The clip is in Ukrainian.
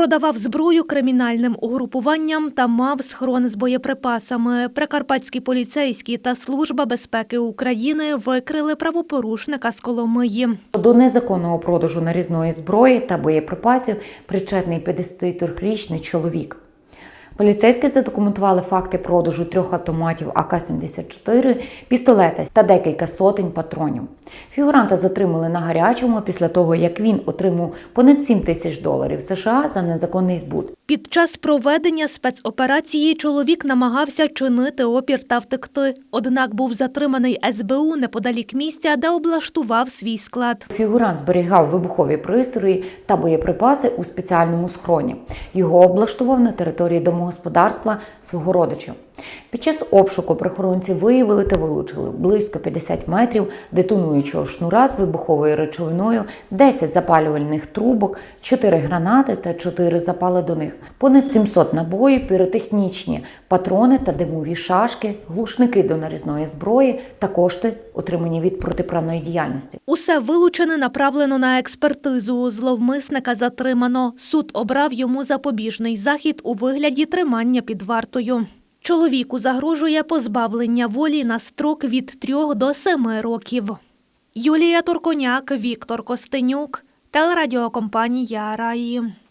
Продавав зброю кримінальним угрупуванням та мав схрон з боєприпасами. Прикарпатські поліцейські та Служба безпеки України викрили правопорушника з Коломиї. До незаконного продажу нарізної зброї та боєприпасів причетний 53-річний чоловік. Поліцейські задокументували факти продажу трьох автоматів АК-74, пістолета та декілька сотень патронів. Фігуранта затримали на гарячому після того, як він отримав понад 7 тисяч доларів США за незаконний збут. Під час проведення спецоперації чоловік намагався чинити опір та втекти. Однак був затриманий СБУ неподалік місця, де облаштував свій склад. Фігурант зберігав вибухові пристрої та боєприпаси у спеціальному схроні. Його облаштував на території домогосподарства свого родича. Під час обшуку прихоронці виявили та вилучили близько 50 метрів детонуючого шнура з вибуховою речовиною, 10 запалювальних трубок, 4 гранати та 4 запали до них, понад 700 набоїв, піротехнічні патрони та димові шашки, глушники до нарізної зброї та кошти, отримані від протиправної діяльності. Усе вилучене направлено на експертизу. Зловмисника затримано. Суд обрав йому запобіжний захід у вигляді тримання під вартою. Чоловіку загрожує позбавлення волі на строк від 3 до 7 років. Юлія Турконяк, Віктор Костенюк, телерадіокомпанія Раї.